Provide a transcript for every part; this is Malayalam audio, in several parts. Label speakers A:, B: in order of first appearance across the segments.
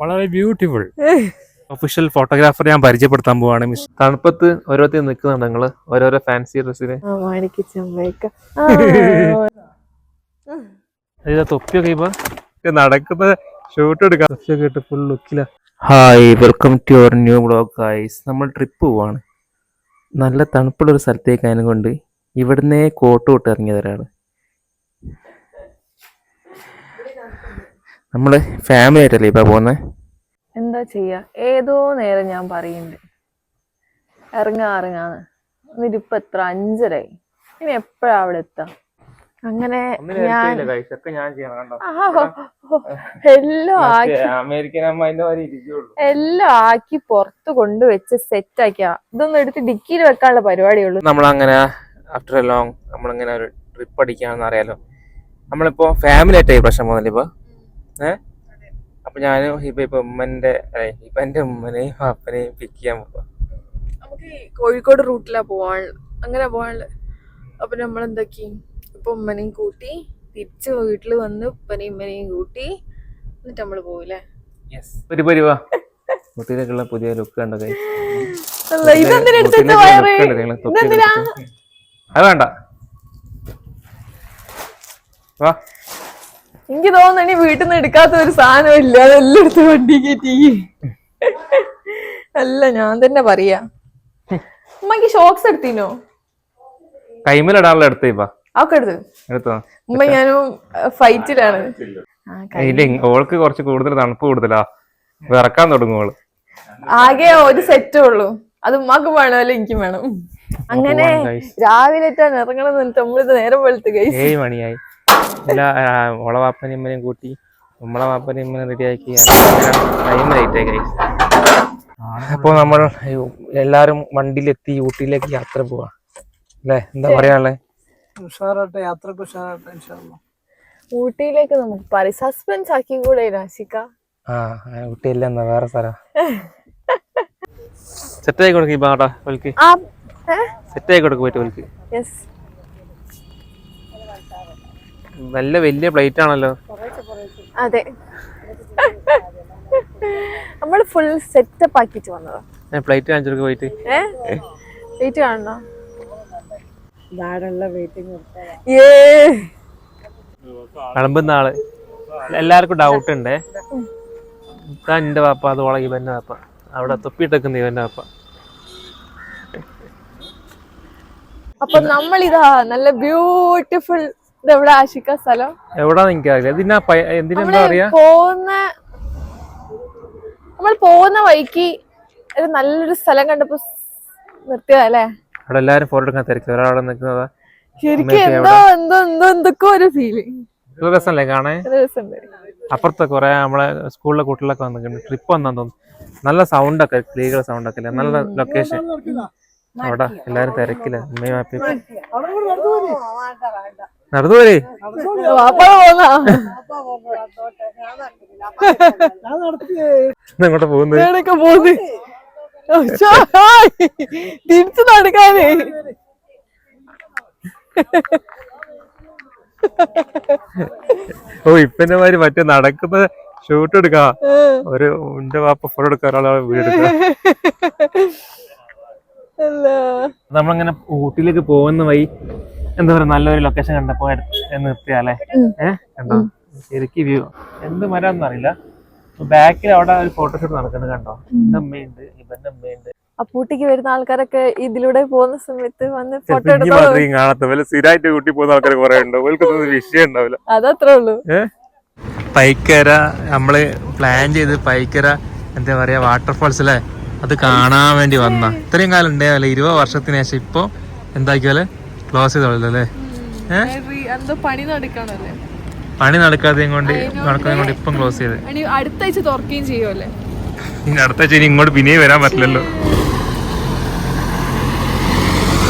A: വളരെ ബ്യൂട്ടിഫുൾ
B: ഒഫീഷ്യൽ ഫോട്ടോഗ്രാഫർ ഞാൻ പരിചയപ്പെടുത്താൻ പോവാണ് മിസ്. തണുപ്പത്ത് ഓരോരുത്തർ നിൽക്കുന്നുണ്ട് നിങ്ങൾ ഓരോരോ ഫാൻസി ഡ്രസ്സിൽ തൊപ്പിയൊക്കെ ഇപ്പൊ. നടക്കുന്ന ഷൂട്ട് എടുക്കാം തൊപ്പിയൊക്കെ ഇട്ട് full ലുക്കില hi welcome to your new blog guys നമ്മൾ ട്രിപ്പ് പോവാണ്. നല്ല തണുപ്പുള്ള ഒരു സ്ഥലത്തേക്ക് അതിനെ കൊണ്ട് ഇവിടുന്നേ കോട്ട് വിട്ട് ഇറങ്ങിയവരാണ്. നമ്മൾ ഫാമിലി ആയിട്ടല്ലേ ഇപ്പൊ പോകുന്നത്
C: എന്താ ചെയ്യാ? ഏതോ നേരം ഞാൻ പറയുന്നുണ്ട് ഇറങ്ങാ ഇറങ്ങാന്ന് എന്നിട്ട് ഇപ്പൊ എത്ര? അഞ്ചരായി ഇനി എപ്പോഴാ അവിടെ എത്താ? അങ്ങനെ ഞാൻ
B: ഞാൻ ചെയ്യണം കണ്ടോ?
C: ആഹോ, എല്ലാം ആക്കി
B: അമേരിക്കൻ
C: എല്ലാം ആക്കി പുറത്ത് കൊണ്ടുവച്ച് സെറ്റ് ആക്കിയാ. ഇതൊന്നും എടുത്ത് ഡിക്കിയിൽ വെക്കാനുള്ള പരിപാടിയുള്ളൂ.
B: നമ്മളങ്ങനെ ആഫ്റ്റർ എ ലോങ് നമ്മളിങ്ങനെ ഒരു ട്രിപ്പ് അടിക്കാണെന്ന് അറിയാലോ. നമ്മളിപ്പോ ഫാമിലി ആയിട്ടായി പ്രശ്നം പോകുന്നില്ല ഇപ്പൊ? ഏ? അപ്പൊ ഞാൻ ഇപ്പൊ ഇപ്പൊ ഉമ്മന്റെ ഇപ്പൊ എന്റെ ഉമ്മനെയും പാപ്പനെയും പിക്ക് ചെയ്യാൻ പോവാ.
C: നമുക്ക് കോഴിക്കോട് റൂട്ടിലാ പോവാനുള്ളത് അങ്ങനെ പോവാനുള്ളത് അപ്പൊ നമ്മൾ എന്താക്കി ഇപ്പൊ ഉമ്മനെയും കൂട്ടി തിരിച്ച് വീട്ടിൽ വന്ന് ഉപ്പനെയും ഉമ്മനെയും കൂട്ടി എന്നിട്ട് നമ്മൾ പോവില്ലേ
B: യെസ് ഒരു പരിവാ കുട്ടിയിലേക്കുള്ള പുതിയ ലുക്ക് കണ്ടോ? അത് വേണ്ട. വാ.
C: എനിക്ക് തോന്നുന്നു ഇനി വീട്ടിൽ നിന്ന് എടുക്കാത്ത ഒരു സാധനം ഇല്ല. അതെല്ലാം എടുത്ത് വണ്ടി കയറ്റി. അല്ല ഞാൻ തന്നെ പറയാ. ഉമ്മക്ക് ഷോക്സ് എടുത്തിനോ?
B: കൈമലിടാനുള്ള എടുത്തേ
C: ഒക്കെ എടുത്ത്.
B: എടുത്തോ?
C: ഉമ്മ ഞാനും ഫൈറ്റിലാണ്
B: ഓൾക്ക് കുറച്ച് കൂടുതൽ തണുപ്പ് കൂടുതലാ. വിറക്കാൻ തുടങ്ങും ഓൾ.
C: ആകെ ഒരു സെറ്റേ ഉള്ളൂ. അത് ഉമ്മാക്ക് വേണമല്ലോ എനിക്കും വേണം. അങ്ങനെ. രാവിലെ ഇറങ്ങണം എന്നിട്ട് നമ്മളിത് നേരം വെളുത്ത് കഴിച്ചു
B: ഏഴ് മണിയായി. എല്ലാ ഓളെ വാപ്പനെയും ഇമ്മനെയും കൂട്ടി നമ്മളെ വാപ്പനെയും ഇമ്മനെ റെഡിയാക്കി ടൈം ലേറ്റ് ആയി guys. അപ്പൊ നമ്മൾ എല്ലാരും വണ്ടിയിലെത്തി ഊട്ടിയിലേക്ക് യാത്ര പോവാ. അല്ലേ? എന്താ പറയാനുള്ളേ
D: ഉഷാറാട്ടെ യാത്രയ്ക്ക് ഉഷാറാട്ടെ ഇൻഷാല്ലാ
C: ഊട്ടിയിലേക്ക് നമുക്ക് പറ സസ്പെൻസ് ആക്കി കൂടെ രാശിക്ക
B: ആ ആ, ഊട്ടിയല്ല എന്നാ വേറെ സ്ഥലം. സെറ്റ് ആയി കൊടുക്കും ഇപ്പൊ ആട്ടാ
C: ആ
B: സെറ്റ് ആയി കൊടുക്കും പോയിട്ട് ഓൽക്ക്
C: യെസ്
B: നല്ല വലിയ പ്ലേറ്റ് ആണല്ലോ.
C: അതെ. നമ്മൾ ഫുൾ സെറ്റപ്പ് ആക്കിട്ട് വന്നതാ.
B: ഞാൻ പ്ലേറ്റ് കാണിച്ചു പോയിട്ട്.
C: പ്ലേറ്റ് വെയിറ്റ് കാണണോ?
B: വിളമ്പുന്ന ആൾ. എല്ലാവർക്കും ഡൗട്ട് ഉണ്ട്? ഇതാ എന്റെ വാപ്പ അത് ഉളകി ഇവന്റെ വാപ്പ. അവിടെ തൊപ്പിയിട്ടേക്കുന്ന ഇവന്റെ വാപ്പ.
C: അപ്പൊ നമ്മൾ ഇതാ നല്ല ബ്യൂട്ടിഫുൾ ഇത് എവിടെ ആശിക്ക സ്ഥലം?
B: എവിടാന്ന് എനിക്കറിയില്ല ഇതിനാ എന്തിനെന്താ നമ്മൾ
C: പോകുന്ന നമ്മൾ പോകുന്ന വഴിക്ക് ഒരു നല്ലൊരു സ്ഥലം കണ്ടപ്പോ നിർത്തിയതല്ലേ
B: അവിടെ എല്ലാരും ഫോട്ടോ എടുക്കാൻ തിരക്കി ഒരാളവിടെ നിൽക്കുന്നതാ.
C: ശരിക്കും എന്തോ എന്തോ എന്തോ എന്തൊക്കെ ഒരു ഫീലിംഗ്
B: രസമല്ലേ കാണാൻ? അപ്പുറത്തെ കുറെ നമ്മളെ സ്കൂളിലെ കുട്ടികളൊക്കെ വന്നിട്ടുണ്ട്. ട്രിപ്പ് വന്നാന്ന് തോന്നുന്നു. നല്ല സൗണ്ട് ഒക്കെ ക്ലീകൾ സൗണ്ട് ഒക്കെ അല്ലേ? നല്ല ലൊക്കേഷൻ അവിടെ എല്ലാരും തിരക്കില്ല അമ്മയും അപ്പയും നടന്നു പോരേ. എങ്ങോട്ടാ പോകുന്നത്?
C: ഹായ്. തിരിച്ചു നടക്കാനേ.
B: ഓ ഇപ്പന്റെ മാതിരി മറ്റേ നടക്കുന്ന ഷൂട്ട് എടുക്കാ. ഒരു ഉണ്ട് വാപ്പ ഫോട്ടോ എടുക്കാൻ ഒരാളെ വീട് എടുക്കാം. നമ്മളിങ്ങനെ ഊട്ടിയിലേക്ക് പോകുന്ന വഴി എന്താ പറയാ നല്ലൊരു ലൊക്കേഷൻ കണ്ടപ്പോ നിർത്തിയാലേ ഏഹ് കണ്ടോ? ശരിക്കും വ്യൂ എന്ത് മരം അറിയില്ല. ബാക്കിൽ അവിടെ ഒരു ഫോട്ടോഷൂട്ട് നടക്കുന്നത് കണ്ടോ? എന്റെ അമ്മയുണ്ട് ഇവന്റെ അമ്മയുണ്ട്
C: അപ്പൂട്ടിക്ക് വരുന്ന ആൾക്കാരൊക്കെ ഇതിലൂടെ പോകുന്ന സമയത്ത് വന്ന് ഫോട്ടോ
B: കാണാത്ത സ്ഥിരമായിട്ട് കൂട്ടി പോകുന്ന ആൾക്കാർ കുറെ ഉണ്ട്? ഓൽക്കൊന്നും വിഷയം ഉണ്ടാവില്ല.
C: അതത്രേ ഉള്ളൂ.
B: പൈക്കര നമ്മൾ പ്ലാൻ ചെയ്ത് പൈക്കര എന്താ പറയാ വാട്ടർഫാൾസ് അല്ലേ? അത് കാണാൻ വേണ്ടി വന്ന. ഇത്രയും കാലം ഉണ്ടായാലേ ഇരുപത് വർഷത്തിന് ശേഷം ഇപ്പൊ എന്താക്കിയാൽ ക്ലോസ് ചെയ്തോളൂ അല്ലേ? ഏഹ്
C: പണി
B: നടക്കാതെയും കൊണ്ട് നടക്കാതെയും കൊണ്ട് ഇപ്പം ക്ലോസ് ചെയ്ത്.
C: പണി അടുത്ത ആഴ്ച തുറക്കുകയും ചെയ്യുമല്ലേ
B: ഇനി അടുത്തഴ്ച ഇനി ഇങ്ങോട്ട് പിന്നെയും വരാൻ പറ്റില്ലല്ലോ.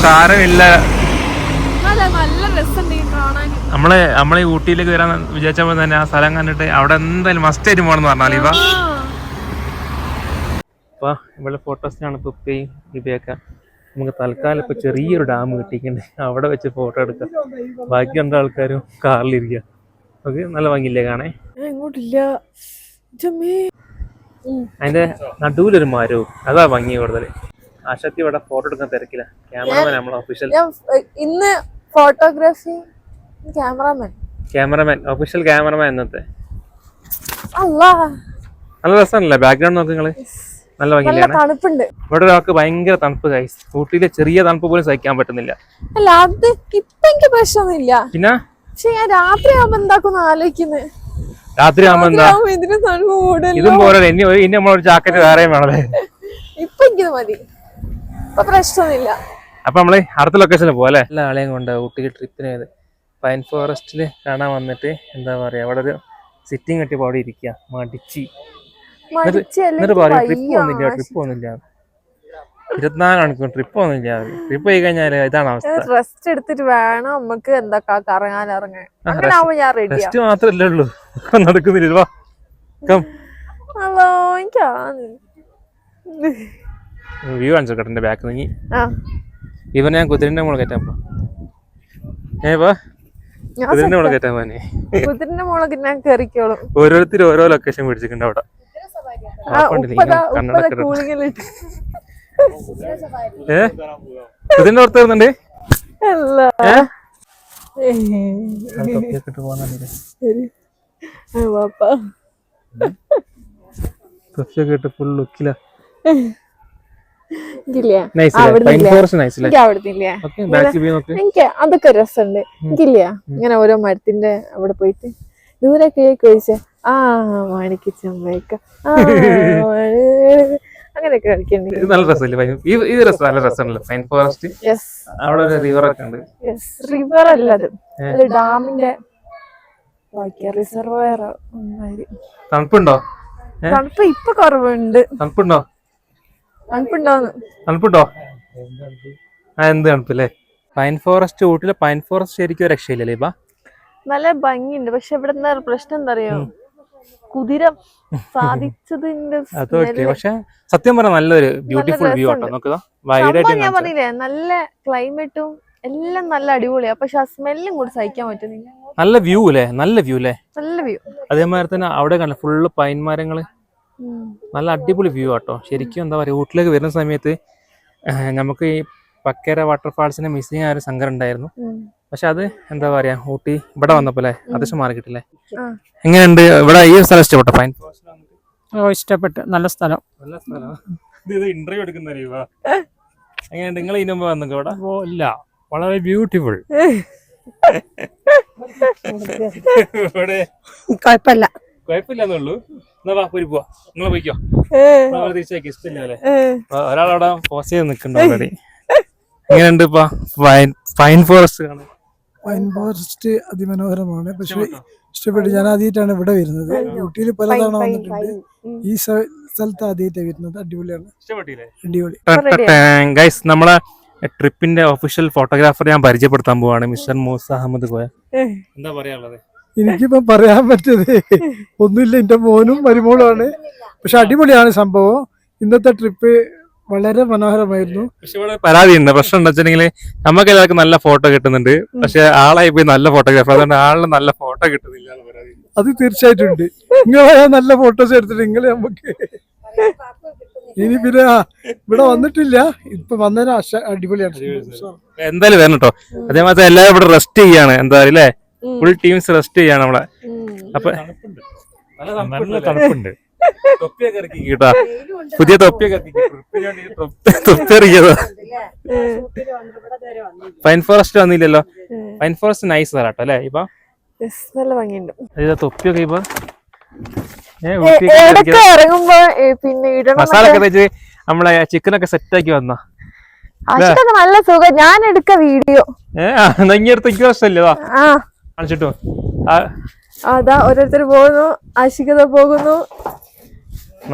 B: സാരമില്ല.
C: നമ്മൾ
B: നമ്മളെ ഊട്ടിയിലേക്ക് വരാൻ വിചാരിച്ചപ്പോൾ തന്നെ ആ സ്ഥലം കണ്ടിട്ട് അവിടെ എന്തായാലും മസ്റ്റ് ആയിട്ട് പോകണമെന്ന് പറഞ്ഞാൽ ഇവ. അപ്പൊ ഇവിടെ ഫോട്ടോസിനാണ് ഇപ്പൊ ഉപ്പയും ഇവയൊക്കെ. നമുക്ക് തൽക്കാലം ഇപ്പൊ ചെറിയൊരു ഡാം കിട്ടിയിട്ടുണ്ട്. അവിടെ വെച്ച് ഫോട്ടോ എടുക്കാം. ബാക്കി രണ്ട് ആൾക്കാരും കാറിലിരിക്കുക ഓക്കെ നല്ല ഭംഗിയില്ലേ കാണേ
C: എങ്ങോട്ടില്ല? ജമ്മേ.
B: അതിന്റെ നടുവിലൊരു മരവും. അതാ ഭംഗി കൂടുതൽ ആശക്തി ഇവിടെ ഫോട്ടോ എടുക്കാൻ തിരക്കില്ല ക്യാമറമാൻ നമ്മളെ ഒഫീഷ്യൽ
C: ഏ, ഇന്ന് photography cameraman
B: cameraman official cameraman ഇന്നത്തെ.
C: അല്ലാ
B: നല്ല രസമല്ലേ ബാക്ക്ഗ്രൗണ്ട് നോക്ക് നിങ്ങൾ. നല്ല ഭംഗിയിലാണ്.
C: തണുപ്പുണ്ട്.
B: ഇവിടെ ഒരാൾക്ക് ഭയങ്കര തണുപ്പ് കൈസ് ഊട്ടിയിലെ ചെറിയ തണുപ്പ് പോലും സഹിക്കാൻ പറ്റുന്നില്ല.
C: അല്ല അത് ഇപ്പൊ എനിക്ക് പ്രശ്നമൊന്നുമില്ല.
B: പിന്നെ?
C: പക്ഷെ ഞാൻ രാത്രി ആവുമ്പോ എന്താക്കുന്നു ആലോചിക്കുന്നത്
B: രാത്രി ആവുമ്പോ എന്താ?
C: ഇതിന് തണുപ്പ് കൂടുതൽ
B: ഇതും പോലെ ഇനി ഒരു- ഇനി നമ്മളൊരു ജാക്കറ്റ് വേറെയും വേണമല്ലേ?
C: ഇപ്പൊ എനിക്കിത് മതി. ഇപ്പൊ പ്രശ്നമൊന്നുമില്ല.
B: അപ്പൊ നമ്മൾ അടുത്ത ലൊക്കേഷനിൽ പോലെ എല്ലാ ആളെയും കൊണ്ട് ഊട്ടിക്ക് ട്രിപ്പിന് പോയത് പൈൻ ഫോറസ്റ്റിൽ കാണാൻ വന്നിട്ട് എന്താ പറയാ അവിടെ ഒരു സിറ്റിംഗ് കെട്ടിപ്പോ അവിടെ ഇരിക്കുക മടിച്ച്. എന്നിട്ട് പറയും ട്രിപ്പ് വന്നില്ല ട്രിപ്പ് വന്നില്ല ഇരുപത്തിനാല് മണിക്കൂർ ട്രിപ്പ് വന്നില്ല ട്രിപ്പ് പോയി കഴിഞ്ഞാൽ ഇതാണ് അവസ്ഥ.
C: റെസ്റ്റ് എടുത്തിട്ട് വേണം നമുക്ക് എന്താ കറങ്ങാൻ ഇറങ്ങാൻ.
B: ടെസ്റ്റ് മാത്രല്ലേ ഉള്ളൂ. നടക്കുന്നില്ല.
C: ഹലോ
B: വ്യൂ കാണിച്ചു കേട്ടോ ബാക്ക് നീ
C: ആ.
B: ഇവനെ ഞാൻ കുതിരന്റെ മുകളിൽ കയറ്റാൻ പോ ഏ വാ.
C: ഞാൻ
B: കുതിരന്റെ മുകളിൽ കയറ്റാൻ പോനെ
C: കുതിരന്റെ മുളക് ഞാൻ കയറിക്കോളും
B: ഓരോരുത്തരും ഓരോ ലൊക്കേഷൻ പിടിച്ചിട്ടുണ്ട് അവിടെ. ഏ? കുതിരന്റെ പുറത്ത് വരുന്നുണ്ട്? ഫുൾ ലുക്കില
C: എനിക്ക് അതൊക്കെ രസമുണ്ട്. എനിക്കില്ല ഇങ്ങനെ ഓരോ മരത്തിന്റെ അവിടെ പോയിട്ട് ദൂരെ കേക്ക് ചോദിച്ച ആ മാണിക്ക് മാണി- അങ്ങനെയൊക്കെ കളിക്കണ്ട്.
B: നല്ല രസമല്ലേ? ഈ രസം നല്ല രസമല്ലേ പൈൻ ഫോറസ്റ്റ് അവിടെ ഒരു റിവർ ഒക്കെ ഉണ്ട്.
C: റിവർ അല്ല അത്. ഡാമിന്റെ റിസർവയർ
B: തണുപ്പുണ്ടോ?
C: തണുപ്പ് ഇപ്പൊ കുറവുണ്ട്.
B: തണുപ്പുണ്ടോ?
C: തണുപ്പുണ്ടോന്ന്.
B: തണുപ്പുണ്ടോ? ആ എന്ത് തണുപ്പല്ലേ? പൈൻ ഫോറസ്റ്റ് ഊട്ടിലെ പൈൻ ഫോറസ്റ്റ് ശരിക്കും രക്ഷയില്ലല്ലേ ഇപ്പൊ?
C: നല്ല ഭംഗിയുണ്ട്. പക്ഷെ ഇവിടെ പ്രശ്നം എന്താ അറിയോ? കുതിര സാധിച്ചതിന്റെ
B: അതൊക്കെ പക്ഷെ സത്യം പറഞ്ഞ നല്ലൊരു ബ്യൂട്ടിഫുൾ വ്യൂ ആട്ടോ. നോക്കുക
C: ഞാൻ പറഞ്ഞില്ലേ നല്ല ക്ലൈമറ്റും എല്ലാം നല്ല അടിപൊളിയാ. പക്ഷെ ആ സ്മെല്ലും കൂടി സഹിക്കാൻ പറ്റുന്നില്ല.
B: നല്ല വ്യൂ അല്ലേ നല്ല വ്യൂ അല്ലേ
C: നല്ല വ്യൂ
B: അതേമാതിരി തന്നെ അവിടെ കണ്ട ഫുള്ള് പൈൻ മരങ്ങൾ. നല്ല അടിപൊളി വ്യൂ ആട്ടോ. ശരിക്കും എന്താ പറയുക വീട്ടിലേക്ക് വരുന്ന സമയത്ത് നമുക്ക് ഈ പക്കേര വാട്ടർഫാൾസിന് മിസ് ആയ ഒരു സംഘം ഉണ്ടായിരുന്നു. പക്ഷെ അത് എന്താ പറയാ ഊട്ടി ഇവിടെ വന്നപ്പോ അല്ലേ അത്യാവശ്യം മാറി കിട്ടില്ലേ. എങ്ങനെയുണ്ട്? ഇവിടെ ഈ സ്ഥലം ഇഷ്ടപ്പെട്ടോ ഫൈൻ?
D: ഓ ഇഷ്ടപ്പെട്ടു. നല്ല സ്ഥലം.
B: നല്ല സ്ഥലം. ഇന്റർവ്യൂ എടുക്കുന്ന എങ്ങനെയുണ്ട്? നിങ്ങൾ ഇതിനു മുമ്പ് വന്നു ഇവിടെ
A: ഓ ഇല്ല. വളരെ ബ്യൂട്ടിഫുൾ
B: ഇവിടെ
D: കുഴപ്പമില്ല.
B: കുഴപ്പമില്ലെന്നുള്ളൂ. എന്നാ വാ പോരി പോവാ. നിങ്ങൾ പോയിക്കോ. തിരിച്ചേക്ക് ഇഷ്ടമില്ല അല്ലേ? ഒരാളവിടെ പോസ്റ്റ് ചെയ്ത് നിൽക്കുന്നുണ്ട് ഓൾറെഡി എങ്ങനെയുണ്ട് ഇപ്പൊ പൈൻ പൈൻ ഫോറസ്റ്റ് കാണാൻ.
E: പൈൻ ഫോറസ്റ്റ് അതിമനോഹരമാണ്. പക്ഷെ ഇഷ്ടപ്പെട്ടു? ഞാൻ ആദ്യമായിട്ടാണ് ഇവിടെ വരുന്നത്. ഊട്ടിയിൽ പലതവണ വന്നിട്ടുണ്ട്. ഈ സ്ഥ- സ്ഥലത്ത് ആദ്യമായിട്ടാണ് വരുന്നത്. അടിപൊളിയാണ്.
B: ഇഷ്ടപ്പെട്ടില്ലേ?
E: അടിപൊളി.
B: ഗൈസ് നമ്മളെ ട്രിപ്പിന്റെ ഒഫീഷ്യൽ ഫോട്ടോഗ്രാഫർ ഞാൻ പരിചയപ്പെടുത്താൻ പോവാണ്. മിസ്റ്റർ മൂസ അഹമ്മദ് കോയ. എന്താ പറയാനുള്ളത്?
E: എനിക്കിപ്പം പറയാൻ പറ്റത് ഒന്നുമില്ല. എന്റെ മോനും മരുമോളുമാണ് പക്ഷെ അടിപൊളിയാണ് സംഭവം. ഇന്നത്തെ ട്രിപ്പ് വളരെ മനോഹരമായിരുന്നു.
B: പക്ഷെ ഇവിടെ പരാതി ഉണ്ട് പ്രശ്നം എന്താ വെച്ചിട്ടുണ്ടെങ്കിൽ നമുക്ക് എല്ലാവർക്കും നല്ല ഫോട്ടോ കിട്ടുന്നുണ്ട്. പക്ഷെ ആളായി പോയി നല്ല ഫോട്ടോഗ്രാഫർ. അതുകൊണ്ട് ആളിന് നല്ല ഫോട്ടോ കിട്ടുന്നില്ല എന്ന് പരാതി.
E: അത് തീർച്ചയായിട്ടും ഉണ്ട്. നിങ്ങളെ നല്ല ഫോട്ടോസ് എടുത്തിട്ട് നിങ്ങൾ നമുക്ക് ഇനി പിന്നെ ആ, ഇവിടെ വന്നിട്ടില്ല. ഇപ്പൊ വന്നതിന് അടിപൊളിയാണ്.
B: എന്തായാലും വരണം കേട്ടോ അതേമാതിരി എല്ലാവരും ഇവിടെ റെസ്റ്റ് ചെയ്യാണ് എന്താ
C: പറയുക
B: ഫുൾ ടീംസ് റെസ്റ്റ് ചെയ്യാണ് നമ്മളെ. അപ്പൊ
A: നല്ല തണുപ്പുണ്ട്.
B: തൊപ്പിയൊക്കെ ഇറക്കി കേട്ടാ പുതിയ തൊപ്പിയൊക്കെ ഇറക്കി. തൊപ്പി- ഇറക്കിയതാ. പൈൻ ഫോറസ്റ്റ് വന്നില്ലല്ലോ. പൈൻ ഫോറസ്റ്റ് നൈസ് കേട്ടോ അല്ലേ ഇപ്പൊ?
C: നല്ല ഭംഗിയുണ്ട്.
B: ഇതാ തൊപ്പിയൊക്കെ ഇപ്പൊ.
C: ഇറങ്ങുമ്പോ പിന്നെ
B: മസാല ഒക്കെ തേച്ച് നമ്മളെ ചിക്കനൊക്കെ സെറ്റ് ആക്കി വന്ന?
C: അശിതൊക്കെ നല്ല സുഖം. ഞാൻ എടുക്ക വീഡിയോ.
B: ഏഹ് എനിക്ക് കാണിച്ചിട്ടോ
C: അതാ ഓരോരുത്തർ പോകുന്നു ആശികത പോകുന്നു.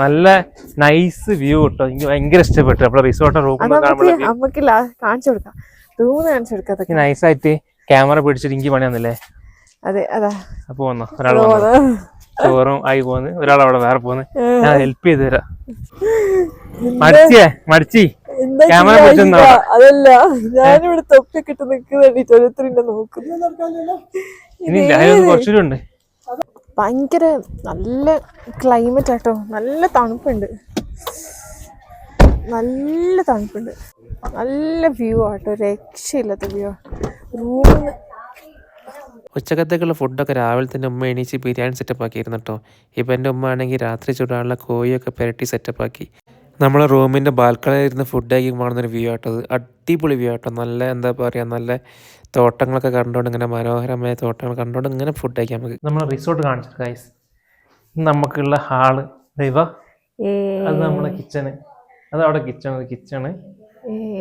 B: നല്ല നൈസ് വ്യൂ കിട്ടും. എനിക്ക് ഭയങ്കര ഇഷ്ടപ്പെട്ടു. നമ്മുടെ റിസോർട്ട് റൂം
C: നമുക്ക് കാണിച്ചു കൊടുക്കാം. റൂം കാണിച്ചു കൊടുക്കാം അതൊക്കെ.
B: നൈസ് ആയിട്ട് ക്യാമറ പിടിച്ചിട്ട് എനിക്ക് പണി വന്നില്ലേ?
C: അതെ അതാ.
B: അപ്പൊ വന്നു? ഒരാൾ ചോറും ആയി പോന്ന്. ഒരാൾ അവിടെ വേറെ പോന്ന്. ഞാൻ ഹെൽപ്പ് ചെയ്ത് തരാം. മടിച്ചേ? മടിച്ചി? ക്യാമറ
C: അതല്ല. ഞാനിവിടെ തൊപ്പിയൊക്കെ ഇട്ട് നിൽക്കുന്ന വേണ്ടിട്ട് ഓരോരുത്തരുടെ നോക്കുന്നു.
B: ഇനി കുറച്ചുകൂടി ഉണ്ട്.
C: ഭയങ്കര നല്ല ക്ലൈമറ്റ് ആട്ടോ. നല്ല തണുപ്പുണ്ട്. നല്ല തണുപ്പുണ്ട്. നല്ല വ്യൂ ആട്ടോ. രക്ഷയില്ലാത്ത വ്യൂ റൂമിൽ
B: ഉച്ചക്കത്തേക്കുള്ള ഫുഡൊക്കെ രാവിലെ തന്നെ ഉമ്മ എണീച്ച് ബിരിയാണി സെറ്റപ്പ് ആക്കിയിരുന്നു കേട്ടോ ഇപ്പം എന്റെ ഉമ്മ ആണെങ്കിൽ രാത്രി ചൂടാനുള്ള കോഴിയൊക്കെ പുരട്ടി സെറ്റപ്പ് ആക്കി. നമ്മളെ റൂമിന്റെ ബാൽക്കണിയിൽ ഇരുന്ന് ഫുഡ് കഴിക്കും കാണുന്നൊരു വ്യൂ ആട്ടോ അത്. അടിപൊളി വ്യൂ ആട്ടോ. നല്ല എന്താ പറയുക നല്ല തോട്ടങ്ങളൊക്കെ കണ്ടുകൊണ്ട് ഇങ്ങനെ മനോഹരമായ തോട്ടങ്ങൾ കണ്ടുകൊണ്ട് ഇങ്ങനെ ഫുഡ് കഴിക്കാൻ നമുക്ക് നമ്മൾ റിസോർട്ട് കാണിച്ചു ഗൈസ് നമുക്കുള്ള ഹാൾ. ദൈവ അത് നമ്മുടെ കിച്ചണ് അത് അവിടെ കിച്ചൺ കിച്ചണ്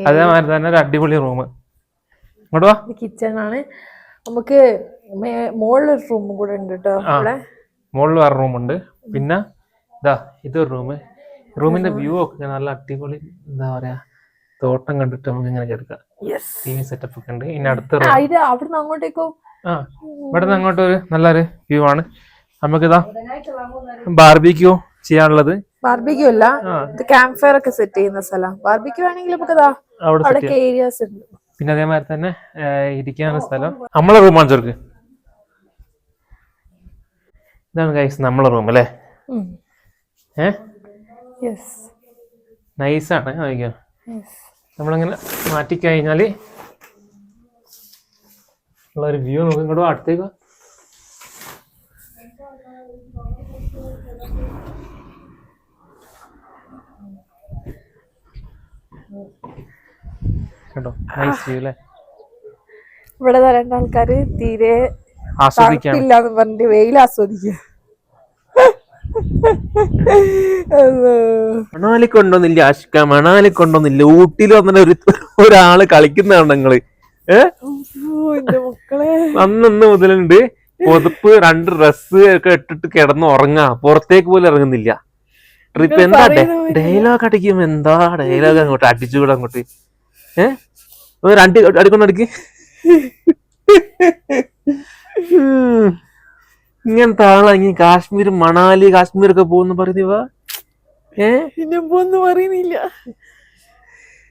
B: അതേമാതിരി തന്നെ ഒരു അടിപൊളി റൂം ഇങ്ങോട്ട് വാ.
C: കിച്ചൺ ആണ്. നമുക്ക് മുകളിലൊരു റൂമും കൂടെ ഉണ്ട് കേട്ടോ. അവിടെ.
B: മുകളിൽ വേറെ റൂമുണ്ട് പിന്നെ ഇതാ ഇതൊരു റൂം റൂമിന്റെ വ്യൂ ഒക്കെ നല്ല അടിപൊളി എന്താ പറയാ തോട്ടം കണ്ടിട്ട് നമുക്ക് ഇങ്ങനെ കിടക്കാം ടി വി സെറ്റപ്പ് ഒക്കെ ഉണ്ട്. ഇനി അടുത്ത
C: അവിടുന്ന് അങ്ങോട്ടേക്കോ?
B: ആ ഇവിടെ നിന്ന് അങ്ങോട്ട് ഒരു നല്ലൊരു വ്യൂ ആണ്. നമുക്കിതാ ബാർബിക്യൂ ചെയ്യാനുള്ളത്.
C: ബാർബിക്യൂ അല്ല ഇത് ക്യാമ്പ് ഫയർ ഒക്കെ സെറ്റ് ചെയ്യുന്ന സ്ഥലം. ബാർബിക്യൂ ആണെങ്കിൽ നമുക്ക്
B: അവിടെ
C: ഏരിയാസ് ഉണ്ട്.
B: പിന്നെ അതേമാതിരി തന്നെ ഇരിക്കാനുള്ള സ്ഥലം. നമ്മളെ റൂമാണ് ചെറുക്ക് ഇതാണ് ഗൈസ് നമ്മളെ റൂം അല്ലേ? ഏ?
C: യെസ്
B: നൈസാണ് നോക്കിയോ നമ്മളങ്ങനെ മാറ്റിക്കഴിഞ്ഞാൽ ഉള്ളൊരു വ്യൂ നോക്കും ഇങ്ങോട്ട് അടുത്തേക്ക്. കേട്ടോ നൈസ് വ്യൂ അല്ലേ?
C: ഇവിടെ വരേണ്ട രണ്ടാൾക്കാര് തീരെ
B: ആസ്വദിക്കാൻ
C: തണുപ്പില്ലാന്ന് പറഞ്ഞിട്ട് വെയിൽ ആസ്വദിക്കുക.
B: മണാലി കൊണ്ടൊന്നില്ല ആഷിക്ക മണാലി കൊണ്ടൊന്നില്ല ഊട്ടിയിൽ വന്നിട്ട് ഒരു ഒരാൾ കളിക്കുന്നതാണ്
C: നിങ്ങൾ
B: അന്നന്ന് മുതലുണ്ട്. പൊതുപ്പ് രണ്ട് ഡ്രസ് ഒക്കെ ഇട്ടിട്ട് കിടന്ന് ഉറങ്ങാ. പുറത്തേക്ക് പോലും ഇറങ്ങുന്നില്ല. ട്രിപ്പ് എന്താ ഡയലോഗ് അടിക്കും. എന്താ ഡയലോഗ് അങ്ങോട്ട്? അടിച്ചുകൂടെ അങ്ങോട്ട്. ഏഹ് രണ്ട് അടിക്കൊണ്ടടിക്ക്. ഇങ്ങനത്തെ ആളാ ഇങ്ങനെ കാശ്മീർ മണാലി കാശ്മീർ ഒക്കെ പോകുന്നു പറയുന്നവ ഏ?
C: പിന്നെ പോന്ന് പറയുന്നില്ല.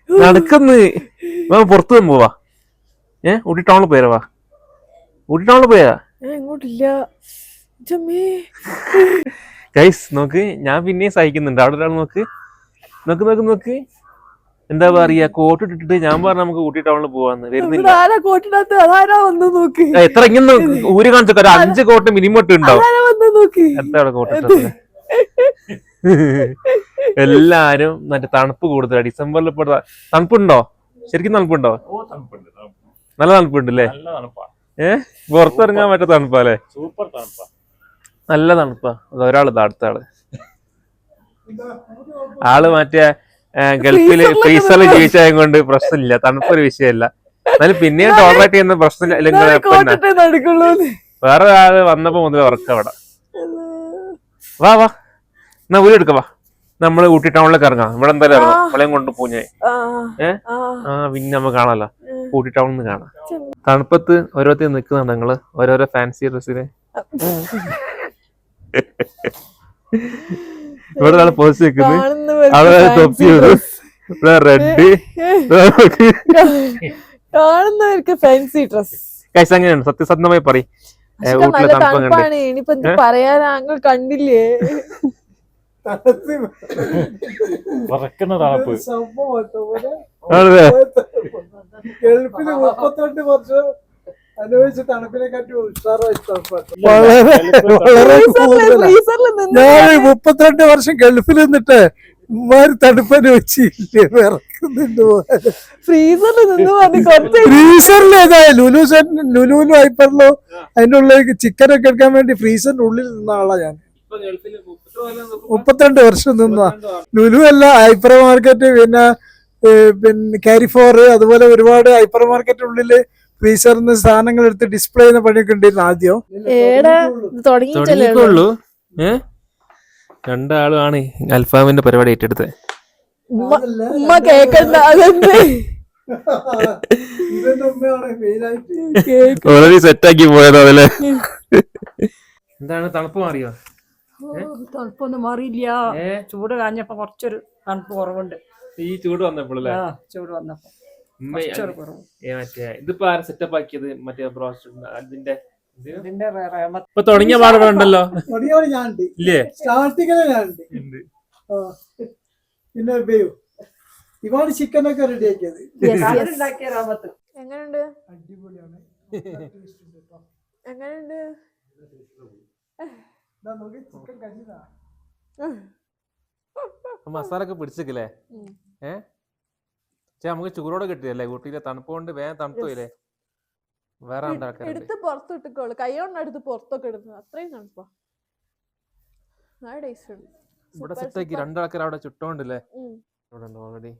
B: നടക്കുന്നു. വാ പുറത്തു പോവാ. ഏ? ഊട്ടി ടൗണിൽ പോയരവാ ഊട്ടി ടൗണിൽ പോയാ?
C: ഇങ്ങോട്ടില്ല.
B: ഗൈസ് നോക്ക് ഞാൻ പിന്നെയും സഹിക്കുന്നുണ്ട്. അവിടെ ഒരാൾ നോക്ക്. നോക്ക് നോക്ക് നോക്ക്. എന്താ പറയാ കോട്ട് ഇട്ടിട്ട് ഞാൻ പറഞ്ഞ നമുക്ക് ഊട്ടി ടൗണിൽ പോവാന്ന്. വരുന്നില്ല. എത്ര ഇങ്ങനെ ഊര് കാണിച്ചൊക്കെ. ഒരു അഞ്ച് കോട്ട് മിനിമം ഇട്ട് ഉണ്ടാവും.
C: അതാരാ വന്ന് നോക്ക്?
B: എത്ര കോട്ട് എല്ലാരും മറ്റേ തണുപ്പ് കൂടുതലാണ് ഡിസംബറിൽ ഇപ്പൊ തണുപ്പുണ്ടോ? ശരിക്കും തണുപ്പുണ്ടോ? നല്ല തണുപ്പുണ്ട് അല്ലേ
A: നല്ല തണുപ്പാ.
B: ഏഹ് പുറത്തിറങ്ങാൻ പറ്റ തണുപ്പല്ലേ
A: സൂപ്പർ തണുപ്പാ.
B: നല്ല തണുപ്പാ. ഒരാൾ അടുത്ത ആൾ. ആൾ മറ്റേ ഗൾഫിൽ ഫ്രീസറിൽ ജീവിച്ചതും കൊണ്ട് പ്രശ്നമില്ല. തണുപ്പൊരു വിഷയമല്ല. എന്നാലും പിന്നെയും ടോളറേറ്റ് ചെയ്യുന്ന പ്രശ്നമില്ല. വേറെ ആൾ വന്നപ്പോ മുതൽ ഉറക്കം അവിടെ. വാ വാ. എന്നാ ഊരി എടുക്ക വാ. നമ്മൾ ഊട്ടി ടൗണിലേക്ക് ഇറങ്ങാം. ഇവിടെ എന്തായാലും ഇറങ്ങാം. അവളെയും കൊണ്ട് പൂഞ്ഞേ.
C: ആ
B: പിന്നെ നമ്മ കാണാലോ. ഊട്ടി ടൗണിൽ നിന്ന് കാണാം. തണുപ്പത്ത് ഓരോരുത്തർ നിൽക്കുന്നുണ്ട് ഞങ്ങൾ ഓരോരോ ഫാൻസി ഡ്രസ്സിന് ഇവിടെ നല്ല പോസ്റ്റ് വെക്കുന്നത് അവിടെ
C: fancy
B: തൊപ്പി. ഇവിടെ റെഡ്
C: കാണുന്നവർക്ക് ഫാൻസി ഡ്രസ്
B: കൈസ് അങ്ങനെയാണ് സത്യസന്ധമായി പറയും. വീട്ടിലെ
C: തണുപ്പാണ്. ഇനിയിപ്പോ എന്ത് പറയാൻ ആങ്ങൾ കണ്ടില്ലേ?
A: പറക്കുന്ന തണുപ്പ്
B: ആണല്ലേ?
E: ഗൾഫിൽ മുപ്പത്തിരണ്ട് വർഷം അനുഭവിച്ച തണുപ്പിനെക്കാട്ടി ഉഷാറായി. ഞാൻ മുപ്പത്തിരണ്ട് വർഷം ഗൾഫിൽ നിന്നിട്ട് ഇമാര് തണുപ്പ് അനുഭവിച്ചില്ലേ? വിറക്കുന്നുണ്ട്
C: ഫ്രീസറിൽ നിന്ന് പറഞ്ഞ് കുറച്ച്
E: ഫ്രീസറിൽ ഏതാ? ലുലു സെൻ- ലുലുവിലും ഹൈപ്പറിലോ അതിന്റെ ഉള്ളിലേക്ക് ചിക്കൻ ഒക്കെ എടുക്കാൻ വേണ്ടി ഫ്രീസറിന്റെ ഉള്ളിൽ നിന്ന ആളാ ഞാൻ. മുപ്പത്തിരണ്ട് വർഷം നിന്ന. ലുലു അല്ല ഹൈപ്പർ മാർക്കറ്റ് പിന്നെ പിന്നെ കാരിഫോർ അതുപോലെ ഒരുപാട് ഹൈപ്പർ മാർക്കറ്റ് നിന്ന് സാധനങ്ങൾ എടുത്ത് ഡിസ്പ്ലേ ചെയ്യുന്ന പണിയൊക്കെ ഉണ്ടായിരുന്നു ആദ്യം.
B: തുടങ്ങിക്കോളൂ. ഏ? രണ്ടാളുമാണ് അൽഫാമിന്റെ പരിപാടി ഏറ്റെടുത്തത്.
C: ഉമ്മ കേക്കണ്ട അതെന്ത്?
B: ഓൾറെഡി സെറ്റാക്കി പോയതോ അതല്ലേ? എന്താണ് തണുപ്പ് മാറിയോ?
D: തണുപ്പൊന്നും മാറിയില്ല. ചൂട് കാഞ്ഞപ്പോ കുറച്ചൊരു തണുപ്പ് കുറവുണ്ട്.
B: ഈ ചൂട് വന്നപ്പോഴല്ലേ?
D: ചൂട് വന്നപ്പോ.
B: മറ്റേ ഇതിപ്പോ ആരും സെറ്റപ്പ് ആക്കിയത്? മറ്റേ അതിന്റെ ഇപ്പൊ തുടങ്ങിയ പാടുണ്ടല്ലോ
E: ഒടിയോട് ഞാൻ ഉണ്ട്.
B: ഇല്ലേ?
E: സ്റ്റാർട്ടിങ്ങിൽ ഞാൻ ഉണ്ട്. ആ. പിന്നെ ഇവാണ് ചിക്കൻ ഒക്കെ റെഡി ആക്കിയത്.
C: എങ്ങനെയുണ്ട്
E: അടിപൊളിയാണ്.
C: എങ്ങനെയുണ്ട്
B: മസാല ഒക്കെ പിടിച്ചില്ലേ
C: ഉം.
B: ചേ നമുക്ക് ചൂടോടെ കിട്ടിയല്ലേ? ഊട്ടിയിലെ തണുപ്പ് കൊണ്ട് വേഗം തണുത്തു പോയില്ലേ? വേറെ
C: എടുത്ത് പുറത്ത് ഇട്ടിക്കോളൂ. കൈ കൊണ്ട് എടുത്ത് പുറത്തൊക്കെ എടുത്തു അത്രയും തണുപ്പാ.
B: ഇവിടെ സെറ്റാക്കി. രണ്ടാൾക്കാർ അവിടെ ചുട്ടോണ്ടില്ലേ. ഇവിടെ ഉണ്ട് ഓൾറെഡി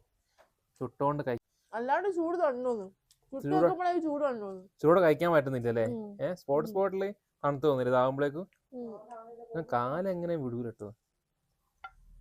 B: ചുട്ടോണ്ട് കൈ
C: അല്ലാണ്ട് ചൂട് തണ്ണോന്ന്. ചുട്ട്
B: ചൂട് കഴിക്കാൻ പറ്റുന്നില്ലല്ലേ? ഏഹ് സ്പോട്ട് സ്പോട്ടിൽ തണുത്ത് തോന്നില്ല? ഇതാകുമ്പോഴേക്കും
C: കാലെങ്ങനെ
B: കാലം എങ്ങനെ വിടൂല കേട്ടോ